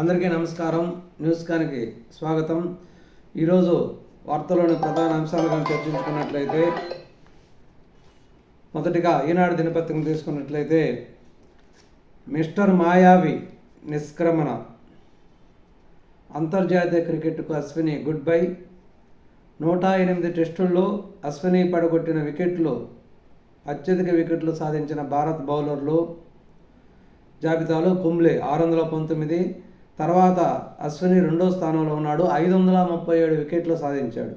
అందరికీ నమస్కారం. న్యూస్ కానికి స్వాగతం. ఈరోజు వార్తలోని ప్రధాన అంశాలుగా చర్చించుకున్నట్లయితే మొదటిగా ఈనాడు దినపత్రికను తీసుకున్నట్లయితే మిస్టర్ మాయావి నిష్క్రమణ అంతర్జాతీయ క్రికెట్కు అశ్విని గుడ్ బై నూట ఎనిమిది టెస్టుల్లో అశ్విని పడగొట్టిన వికెట్లు అత్యధిక వికెట్లు సాధించిన భారత్ బౌలర్లు జాబితాలో కుంబ్లే ఆరు వందల పంతొమ్మిది తర్వాత అశ్విని రెండో స్థానంలో ఉన్నాడు. ఐదు వందల ముప్పై ఏడు వికెట్లు సాధించాడు.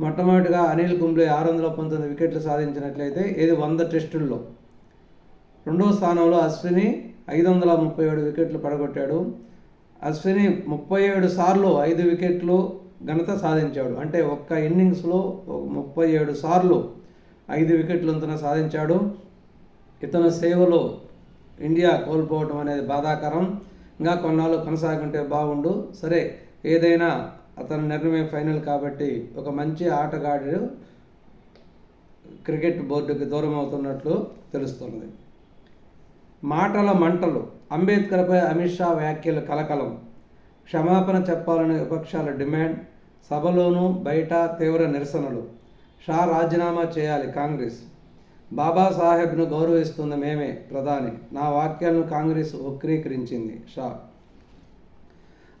మొట్టమొదటిగా అనిల్ కుంబ్లే ఆరు వందల పంతొమ్మిది వికెట్లు సాధించినట్లయితే ఇది వంద టెస్టుల్లో. రెండో స్థానంలో అశ్విని ఐదు వందల ముప్పై ఏడు వికెట్లు పడగొట్టాడు. అశ్విని ముప్పై ఏడు సార్లు ఐదు వికెట్లు ఘనత సాధించాడు. అంటే ఒక్క ఇన్నింగ్స్లో ముప్పై ఏడు సార్లు ఐదు వికెట్లు ఇతను సాధించాడు. ఇతని సేవలో ఇండియా కోల్పోవటం అనేది బాధాకరం. ఇంకా కొన్నాళ్ళు కొనసాగుంటే బాగుండు. సరే ఏదైనా అతని నిర్ణయం ఫైనల్ కాబట్టి ఒక మంచి ఆటగాడు క్రికెట్ బోర్డుకి దూరం అవుతున్నట్లు తెలుస్తున్నది. మాటల మంటలు అంబేద్కర్పై అమిత్ షా వ్యాఖ్యలు కలకలం. క్షమాపణ చెప్పాలని విపక్షాల డిమాండ్ సభలోనూ బయట తీవ్ర నిరసనలు. షా రాజీనామా చేయాలి కాంగ్రెస్. బాబాసాహెబ్ను గౌరవిస్తున్న మేమే ప్రధాని. నా వాక్యాలను కాంగ్రెస్ వక్రీకరించింది. షా.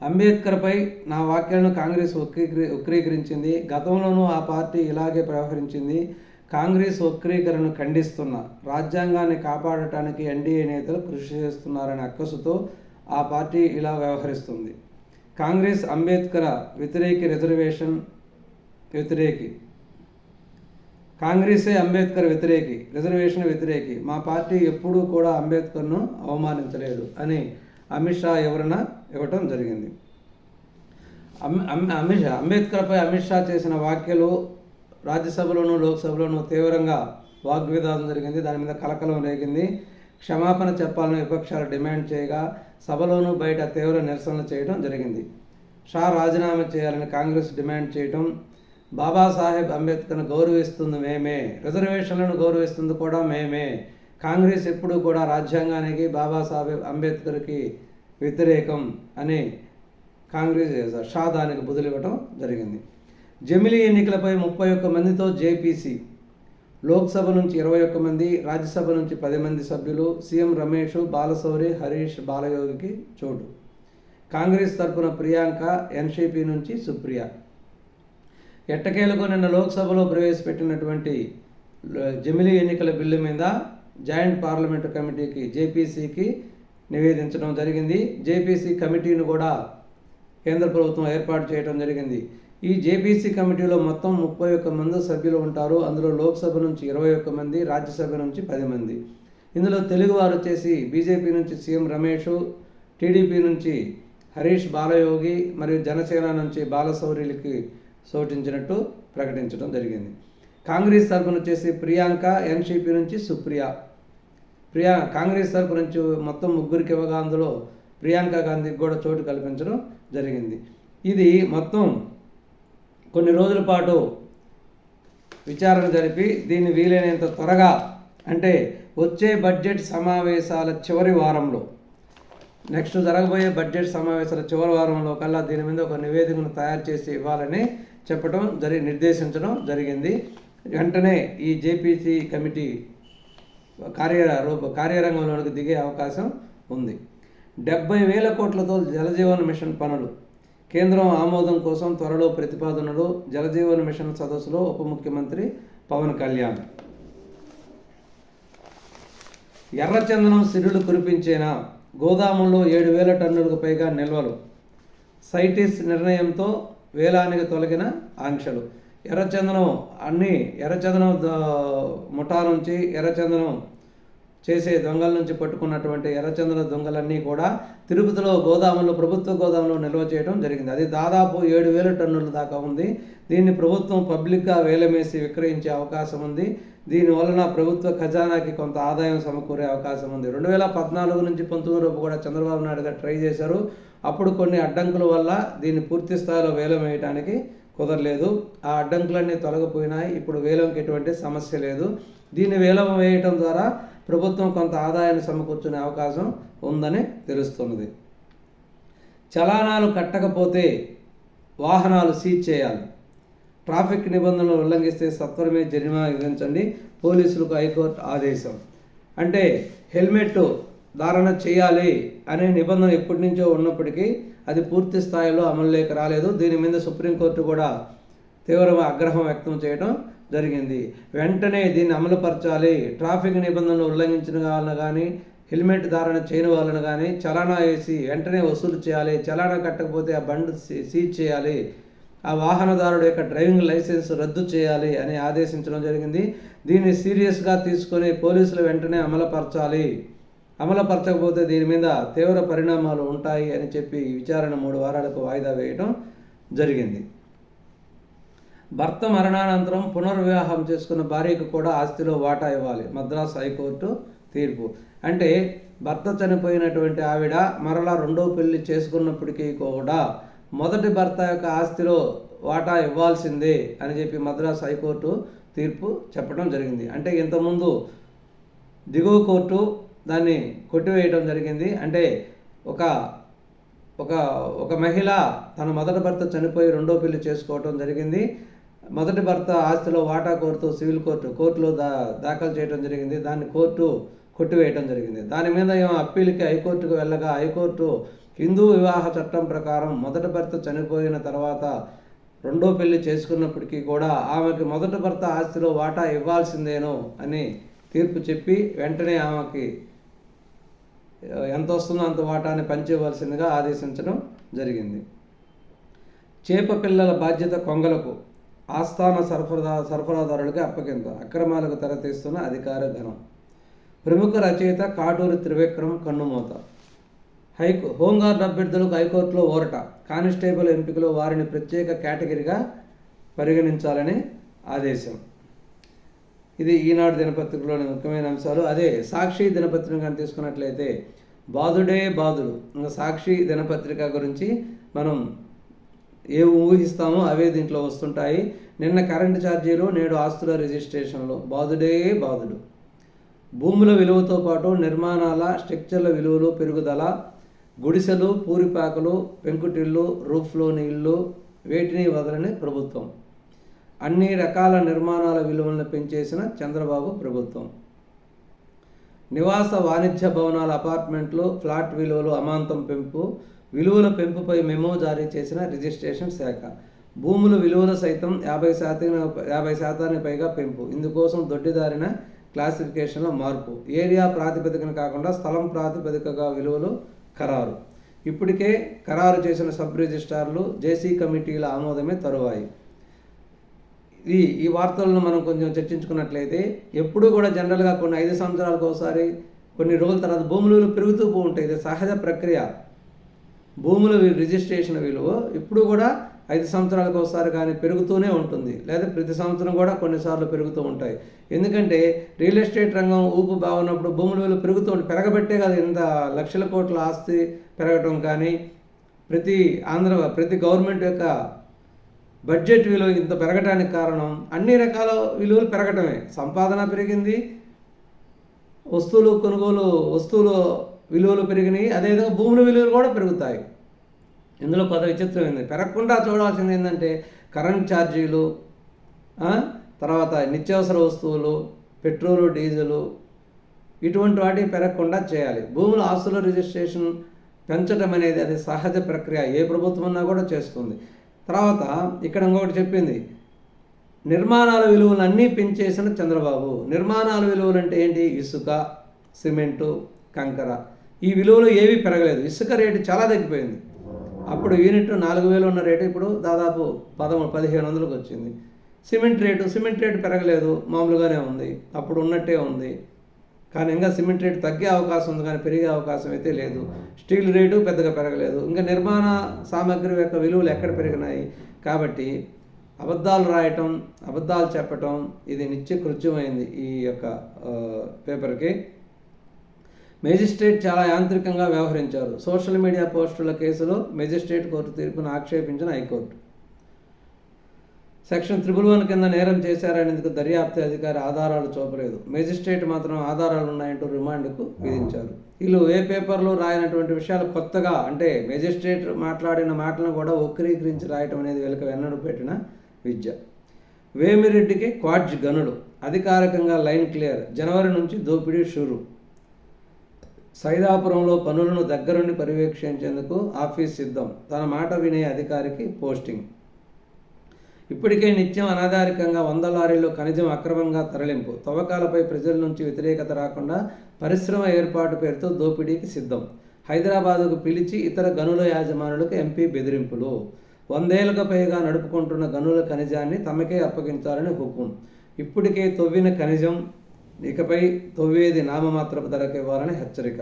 అంబేద్కర్పై నా వాక్యాలను కాంగ్రెస్ వక్రీకరి వక్రీకరించింది. గతంలోనూ ఆ పార్టీ ఇలాగే వ్యవహరించింది. కాంగ్రెస్ వక్రీకరణను ఖండిస్తున్న రాజ్యాంగాన్ని కాపాడటానికి ఎన్డీఏ నేతలు కృషి చేస్తున్నారనే అక్కసుతో ఆ పార్టీ ఇలా వ్యవహరిస్తుంది. కాంగ్రెస్ అంబేద్కర్ వ్యతిరేకి రిజర్వేషన్ వ్యతిరేకి కాంగ్రెసే అంబేద్కర్ వ్యతిరేకి రిజర్వేషన్ వ్యతిరేకి. మా పార్టీ ఎప్పుడూ కూడా అంబేద్కర్ను అవమానించలేదు అని అమిత్ షా ఎవరన్నా ఇవ్వటం జరిగింది. అమ్- అమ్- అమిత్ షా అంబేద్కర్పై అమిత్ షా చేసిన వ్యాఖ్యలు రాజ్యసభలోనూ లోక్సభలోనూ తీవ్రంగా వాగ్వివాదం జరిగింది. దాని మీద కలకలం రేగింది. క్షమాపణ చెప్పాలని విపక్షాలు డిమాండ్ చేయగా సభలోనూ బయట తీవ్ర నిరసనలు చేయడం జరిగింది. షా రాజీనామా చేయాలని కాంగ్రెస్ డిమాండ్ చేయటం బాబాసాహెబ్ అంబేద్కర్ను గౌరవిస్తుంది మేమే. రిజర్వేషన్లను గౌరవిస్తుంది కూడా మేమే. కాంగ్రెస్ ఎప్పుడూ కూడా రాజ్యాంగానికి బాబాసాహెబ్ అంబేద్కర్కి వ్యతిరేకం అని కాంగ్రెస్ షా దానికి బదులివ్వటం జరిగింది. జమిలీ ఎన్నికలపై ముప్పై ఒక్క మందితో జేపీసీ లోక్సభ నుంచి ఇరవై ఒక్క మంది రాజ్యసభ నుంచి పది మంది సభ్యులు సీఎం రమేష్ బాలశౌరి హరీష్ బాలయోగికి చోటు. కాంగ్రెస్ తరపున ప్రియాంక ఎన్సీపీ నుంచి సుప్రియ. ఎట్టకేలకు నిన్న లోక్సభలో ప్రవేశపెట్టినటువంటి ల- జమిలీ ఎన్నికల బిల్లు మీద జాయింట్ పార్లమెంటు కమిటీకి జేపీసీకి నివేదించడం జరిగింది. జేపీసీ కమిటీని కూడా కేంద్ర ప్రభుత్వం ఏర్పాటు చేయడం జరిగింది. ఈ జేపీసీ కమిటీలో మొత్తం ముప్పై ఒక్క మంది సభ్యులు ఉంటారు. అందులో లోక్సభ నుంచి ఇరవై ఒక్క మంది రాజ్యసభ నుంచి పది మంది. ఇందులో తెలుగువారు వచ్చేసి బీజేపీ నుంచి సీఎం రమేష్ టీడీపీ నుంచి హరీష్ బాలయోగి మరియు జనసేన నుంచి బాలశౌర్యులకి సోటించినట్టు ప్రకటించడం జరిగింది. కాంగ్రెస్ తరఫున వచ్చేసి ప్రియాంక ఎన్సీపీ నుంచి సుప్రియ. ప్రియా కాంగ్రెస్ తరపు నుంచి మొత్తం ముగ్గురికి ఇవ్వగా అందులో ప్రియాంక గాంధీకి కూడా చోటు కల్పించడం జరిగింది. ఇది మొత్తం కొన్ని రోజుల పాటు విచారణ జరిపి దీన్ని వీలైనంత త్వరగా అంటే వచ్చే బడ్జెట్ సమావేశాల చివరి వారంలో నెక్స్ట్ జరగబోయే బడ్జెట్ సమావేశాల చివరి వారంలో కల్లా దీని మీద ఒక నివేదికను తయారు చేసి ఇవ్వాలని చెప్పడం జరి నిర్దేశించడం జరిగింది. వెంటనే ఈ జేపీసీ కమిటీ కార్య రూప కార్యరంగంలోకి దిగే అవకాశం ఉంది. డెబ్బై వేల కోట్లతో జలజీవన మిషన్ పనులు. కేంద్రం ఆమోదం కోసం త్వరలో ప్రతిపాదనలు జలజీవన మిషన్ సదస్సులో ఉప ముఖ్యమంత్రి పవన్ కళ్యాణ్. ఎర్రచందనం సిరులు కురిపించేనా గోదాముల్లో ఏడు వేల టన్నులకు పైగా నిల్వలు. సైటిస్ నిర్ణయంతో వేలానికి తొలగిన ఆంక్షలు. ఎర్రచందనం అన్ని ఎర్రచందనం ముఠా నుంచి ఎర్రచందనం చేసే దొంగల నుంచి పట్టుకున్నటువంటి ఎర్రచందన దొంగలన్నీ కూడా తిరుపతిలో గోదాములో ప్రభుత్వ గోదాములో నిల్వ చేయడం జరిగింది. అది దాదాపు ఏడు వేల టన్నుల దాకా ఉంది. దీన్ని ప్రభుత్వం పబ్లిక్గా వేలమేసి విక్రయించే అవకాశం ఉంది. దీని వలన ప్రభుత్వ ఖజానాకి కొంత ఆదాయం సమకూరే అవకాశం ఉంది. రెండు వేల పద్నాలుగు నుంచి పంతొమ్మిది వరకు కూడా చంద్రబాబు నాయుడు గారు ట్రై చేశారు. అప్పుడు కొన్ని అడ్డంకుల వల్ల దీన్ని పూర్తి స్థాయిలో వేలం వేయడానికి కుదరలేదు. ఆ అడ్డంకులన్నీ తొలగిపోయినాయి. ఇప్పుడు వేలంకి ఎటువంటి సమస్య లేదు. దీన్ని వేలం వేయటం ద్వారా ప్రభుత్వం కొంత ఆదాయాన్ని సమకూర్చునే అవకాశం ఉందని తెలుస్తున్నది. చలానాలు కట్టకపోతే వాహనాలు సీజ్ చేయాలి. ట్రాఫిక్ నిబంధనలు ఉల్లంఘిస్తే సత్వరమే జరిమానా విధించండి. పోలీసులకు హైకోర్టు ఆదేశం. అంటే హెల్మెట్ ధారణ చేయాలి అనే నిబంధన ఎప్పటి నుంచో ఉన్నప్పటికీ అది పూర్తి స్థాయిలో అమలులోకి రాలేదు. దీని మీద సుప్రీంకోర్టు కూడా తీవ్ర ఆగ్రహం వ్యక్తం చేయడం జరిగింది. వెంటనే దీన్ని అమలుపరచాలి. ట్రాఫిక్ నిబంధనలు ఉల్లంఘించిన వాళ్ళను కానీ హెల్మెట్ ధారణ చేయని వాళ్ళను కానీ చలానా వేసి వెంటనే వసూలు చేయాలి. చలానా కట్టకపోతే ఆ బండి సీ- సీజ్ చేయాలి. ఆ వాహనదారుడు యొక్క డ్రైవింగ్ లైసెన్స్ రద్దు చేయాలి అని ఆదేశించడం జరిగింది. దీన్ని సీరియస్గా తీసుకొని పోలీసులు వెంటనే అమలుపరచాలి. అమలుపరచకపోతే దీని మీద తీవ్ర పరిణామాలు ఉంటాయి అని చెప్పి విచారణ మూడు వారాలకు వాయిదా వేయడం జరిగింది. భర్త మరణానంతరం పునర్వివాహం చేసుకున్న భార్యకు కూడా ఆస్తిలో వాటా ఇవ్వాలి. మద్రాస్ హైకోర్టు తీర్పు. అంటే భర్త చనిపోయినటువంటి ఆవిడ మరలా రెండో పెళ్ళి చేసుకున్నప్పటికీ కూడా మొదటి భర్త యొక్క ఆస్తిలో వాటా ఇవ్వాల్సిందే అని చెప్పి మద్రాస్ హైకోర్టు తీర్పు చెప్పడం జరిగింది. అంటే ఇంతకుముందు దిగువ కోర్టు దాన్ని కొట్టివేయడం జరిగింది. అంటే ఒక ఒక ఒక మహిళ తన మొదటి భర్త చనిపోయి రెండో పెళ్ళి చేసుకోవడం జరిగింది. మొదటి భర్త ఆస్తిలో వాటా కోరుతూ సివిల్ కోర్టు కోర్టులో దా దాఖలు చేయడం జరిగింది. దాన్ని కోర్టు కొట్టివేయడం జరిగింది. దాని మీద ఏమో అప్పీల్కి హైకోర్టుకు వెళ్ళగా హైకోర్టు హిందూ వివాహ చట్టం ప్రకారం మొదటి భర్త చనిపోయిన తర్వాత రెండో పెళ్ళి చేసుకున్నప్పటికీ కూడా ఆమెకి మొదటి భర్త ఆస్తిలో వాటా ఇవ్వాల్సిందేనో అని తీర్పు చెప్పి వెంటనే ఆమెకి ఎంత వస్తుందో అంత వాటాని పంచివ్వాల్సిందిగా ఆదేశించడం జరిగింది. చేప పిల్లల బాధ్యత కొంగలకు ఆస్థాన సరఫరా సరఫరాదారులకు అప్పగింత అక్రమాలకు తెరతీస్తున్న అధికార ఘనం. ప్రముఖ రచయిత కాటూరి త్రివిక్రమ్ కన్నుమూత. హైకో హోంగార్డ్ అభ్యర్థులకు హైకోర్టులో ఓరట. కానిస్టేబుల్ ఎంపికలో వారిని ప్రత్యేక కేటగిరీగా పరిగణించాలని ఆదేశం. ఇది ఈనాడు దినపత్రికలోని ముఖ్యమైన అంశాలు. అదే సాక్షి దినపత్రిక కానీ తీసుకున్నట్లయితే బాధుడే బాధుడు ఇంకా సాక్షి దినపత్రిక గురించి మనం ఏ ఊహిస్తామో అవే దీంట్లో వస్తుంటాయి. నిన్న కరెంటు ఛార్జీలు నేడు ఆస్తుల రిజిస్ట్రేషన్లు. బాధుడే బాధుడు భూముల విలువతో పాటు నిర్మాణాల స్ట్రక్చర్ల విలువలు పెరుగుదల గుడిసెలు పూరిపాకలు పెంకుటిళ్ళు రూఫ్లోని ఇళ్ళు వేటిని వదలని ప్రభుత్వం. అన్ని రకాల నిర్మాణాల విలువలను పెంచేసిన చంద్రబాబు ప్రభుత్వం. నివాస వాణిజ్య భవనాల అపార్ట్మెంట్లు ఫ్లాట్ విలువలు అమాంతం పెంపు విలువల పెంపుపై మెమో జారీ చేసిన రిజిస్ట్రేషన్ శాఖ. భూముల విలువలు సైతం యాభై శాతం యాభై శాతానికి పైగా పెంపు. ఇందుకోసం దొడ్డిదారిన క్లాసిఫికేషన్లో మార్పు. ఏరియా ప్రాతిపదికన కాకుండా స్థలం ప్రాతిపదికగా విలువలు ఖరారు. ఇప్పటికే ఖరారు చేసిన సబ్ రిజిస్ట్రార్లు జేసీ కమిటీల ఆమోదమే తరువాయి. ఈ ఈ వార్తలను మనం కొంచెం చర్చించుకున్నట్లయితే ఎప్పుడూ కూడా జనరల్గా కొన్ని ఐదు సంవత్సరాలకు ఒకసారి కొన్ని రోజుల తర్వాత భూములు పెరుగుతూ ఉంటాయి ఇది సహజ ప్రక్రియ. భూముల రిజిస్ట్రేషన్ విలువ ఇప్పుడు కూడా ఐదు సంవత్సరాలకు ఒకసారి కానీ పెరుగుతూనే ఉంటుంది. లేదా ప్రతి సంవత్సరం కూడా కొన్నిసార్లు పెరుగుతూ ఉంటాయి. ఎందుకంటే రియల్ ఎస్టేట్ రంగం ఊపు బాగున్నప్పుడు భూముల విలువ పెరుగుతూ ఉంటుంది పెరగబట్టే కదా ఇంత లక్షల కోట్ల ఆస్తి పెరగటం కానీ ప్రతి ఆంధ్ర ప్రతి గవర్నమెంట్ యొక్క బడ్జెట్ విలువ ఇంత పెరగడానికి కారణం అన్ని రకాల విలువలు పెరగటమే. సంపాదన పెరిగింది వస్తువులు కొనుగోలు వస్తువులు విలువలు పెరిగినాయి అదేవిధంగా భూముల విలువలు కూడా పెరుగుతాయి. ఇందులో కొత్త విచిత్రం ఏంది? పెరగకుండా చూడాల్సింది ఏంటంటే కరెంట్ ఛార్జీలు తర్వాత నిత్యావసర వస్తువులు పెట్రోలు డీజిలు ఇటువంటి వాటి పెరగకుండా చేయాలి. భూముల ఆస్తుల రిజిస్ట్రేషన్ పెంచడం అనేది అది సహజ ప్రక్రియ. ఏ ప్రభుత్వం అన్నా కూడా చేస్తుంది. తర్వాత ఇక్కడ ఇంకొకటి చెప్పింది. నిర్మాణాల విలువలు అన్నీ పెంచేసిన చంద్రబాబు. నిర్మాణాల విలువలు అంటే ఏంటి? ఇసుక సిమెంటు కంకర. ఈ విలువలు ఏవి పెరగలేదు. ఇసుక రేటు చాలా తగ్గిపోయింది. అప్పుడు యూనిట్ నాలుగు వేలు ఉన్న రేటు ఇప్పుడు దాదాపు పదమూడు పదిహేను వందలకు వచ్చింది. సిమెంట్ రేటు సిమెంట్ రేటు పెరగలేదు మామూలుగానే ఉంది. అప్పుడు ఉన్నట్టే ఉంది. కానీ ఇంకా సిమెంట్ రేటు తగ్గే అవకాశం ఉంది కానీ పెరిగే అవకాశం అయితే లేదు. స్టీల్ రేటు పెద్దగా పెరగలేదు. ఇంకా నిర్మాణ సామాగ్రి యొక్క విలువలు ఎక్కడ పెరిగినాయి? కాబట్టి అబద్ధాలు రాయటం అబద్ధాలు చెప్పటం ఇది నిత్య కృత్యమైంది ఈ యొక్క పేపర్కి. మేజిస్ట్రేట్ చాలా యాంత్రికంగా వ్యవహరించారు. సోషల్ మీడియా పోస్టుల కేసులో మేజిస్ట్రేట్ కోర్టు తీర్పును ఆక్షేపించిన హైకోర్టు. సెక్షన్ త్రిబుల్ వన్ కింద నేరం చేశారనేందుకు దర్యాప్తు అధికారి ఆధారాలు చూపలేదు. మేజిస్ట్రేట్ మాత్రం ఆధారాలు ఉన్నాయంటూ రిమాండ్కు విధించారు. వీళ్ళు ఏ పేపర్లో రాయనటువంటి విషయాలు కొత్తగా అంటే మేజిస్ట్రేట్ మాట్లాడిన మాటలను కూడా వక్రీకరించి రాయటం అనేది వీళ్ళకి వెన్నడు పెట్టిన విద్య. వేమిరెడ్డికి క్వాడ్జ్ గనుడు అధికారికంగా లైన్ క్లియర్. జనవరి నుంచి దోపిడీ షురు. సైదాపురంలో పనులను దగ్గరుండి పర్యవేక్షించేందుకు ఆఫీస్ సిద్ధం. తన మాట వినే అధికారికి పోస్టింగ్. ఇప్పటికే నిత్యం అనాధారికంగా వంద లారీల్లో ఖనిజం అక్రమంగా తరలింపు. తవ్వకాలపై ప్రజల నుంచి వ్యతిరేకత రాకుండా పరిశ్రమ ఏర్పాటు పేరుతో దోపిడీకి సిద్ధం. హైదరాబాదుకు పిలిచి ఇతర గనుల యాజమానులకు ఎంపీ బెదిరింపులు. వందేళ్ళకు పైగా నడుపుకుంటున్న గనుల ఖనిజాన్ని తమకే అప్పగించాలని హుకుం. ఇప్పటికే తొవ్విన ఖనిజం ఇకపై తొవ్వేది నామమాత్రపు ధరకు ఇవ్వాలని హెచ్చరిక.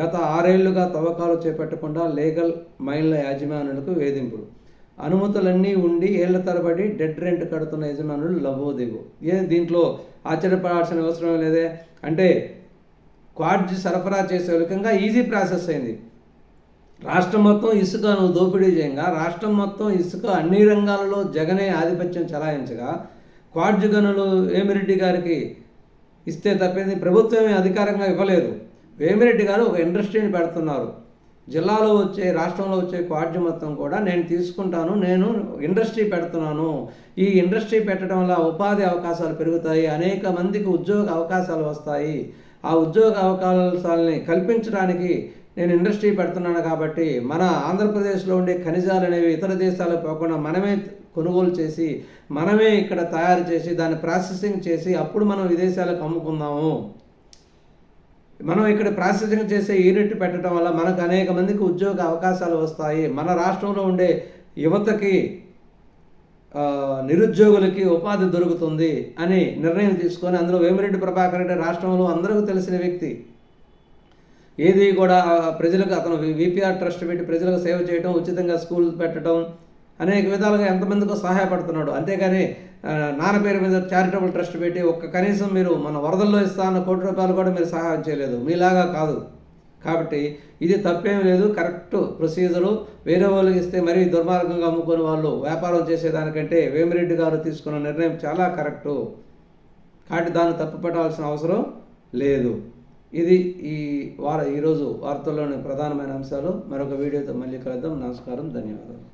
గత ఆరేళ్ళుగా తవ్వకాలు చేపట్టకుండా లీగల్ మైన్ల యాజమానులకు వేధింపులు. అనుమతులన్నీ ఉండి ఏళ్ళ తరబడి డెడ్ రెంట్ కడుతున్న యజమానులు లబోదిగు. ఏ దీంట్లో ఆశ్చర్యపడాల్సిన అవసరం లేదే? అంటే క్వాడ్జ్ సరఫరా చేసే విధంగా ఈజీ ప్రాసెస్ అయింది. రాష్ట్రం మొత్తం ఇసుకను దోపిడీ చేయంగా రాష్ట్రం మొత్తం ఇసుక అన్ని రంగాలలో జగనే ఆధిపత్యం చలాయించగా క్వాడ్జ్ గనులు వేమిరెడ్డి గారికి ఇస్తే తప్పింది? ప్రభుత్వమే అధికారంగా ఇవ్వలేదు. వేమిరెడ్డి గారు ఒక ఇండస్ట్రీని పెడుతున్నారు. జిల్లాలో వచ్చే రాష్ట్రంలో వచ్చే క్వాడ్జ్ మొత్తం కూడా నేను తీసుకుంటాను నేను ఇండస్ట్రీ పెడుతున్నాను. ఈ ఇండస్ట్రీ పెట్టడం వల్ల ఉపాధి అవకాశాలు పెరుగుతాయి అనేక మందికి ఉద్యోగ అవకాశాలు వస్తాయి. ఆ ఉద్యోగ అవకాశాలని కల్పించడానికి నేను ఇండస్ట్రీ పెడుతున్నాను కాబట్టి మన ఆంధ్రప్రదేశ్లో ఉండే ఖనిజాలు అనేవి ఇతర దేశాలకు పోకుండా మనమే కొనుగోలు చేసి మనమే ఇక్కడ తయారు చేసి దాన్ని ప్రాసెసింగ్ చేసి అప్పుడు మనం విదేశాలకు అమ్ముకుందాము. మనం ఇక్కడ ప్రాసెసింగ్ చేసే యూనిట్ పెట్టడం వల్ల మనకు అనేక మందికి ఉద్యోగ అవకాశాలు వస్తాయి. మన రాష్ట్రంలో ఉండే యువతకి నిరుద్యోగులకి ఉపాధి దొరుకుతుంది అని నిర్ణయం తీసుకొని అందులో వేమిరెడ్డి ప్రభాకర్ రెడ్డి రాష్ట్రంలో అందరికీ తెలిసిన వ్యక్తి. ఏది కూడా ప్రజలకు అతను విపిఆర్ ట్రస్ట్ పెట్టి ప్రజలకు సేవ చేయడం ఉచితంగా స్కూల్ పెట్టడం అనేక విధాలుగా ఎంతమందికో సహాయపడుతున్నాడు. అంతేగాని నాన్న పేరు మీద చారిటబుల్ ట్రస్ట్ పెట్టి ఒక్క కనీసం మీరు మన వరదల్లో ఇస్తా అన్న కోటి రూపాయలు కూడా మీరు సహాయం చేయలేదు. మీలాగా కాదు. కాబట్టి ఇది తప్పేం లేదు. Correct procedure. వేరే వాళ్ళకి ఇస్తే మరీ దుర్మార్గంగా అమ్ముకునే వాళ్ళు వ్యాపారం చేసేదానికంటే వేమిరెడ్డి గారు తీసుకున్న నిర్ణయం చాలా కరెక్టు. కాబట్టి దాన్ని తప్పుపట్టాల్సిన అవసరం లేదు. ఇది ఈ వార ఈరోజు వార్తల్లోని ప్రధానమైన అంశాలు. మరొక వీడియోతో మళ్ళీ కలుద్దాం. నమస్కారం. ధన్యవాదాలు.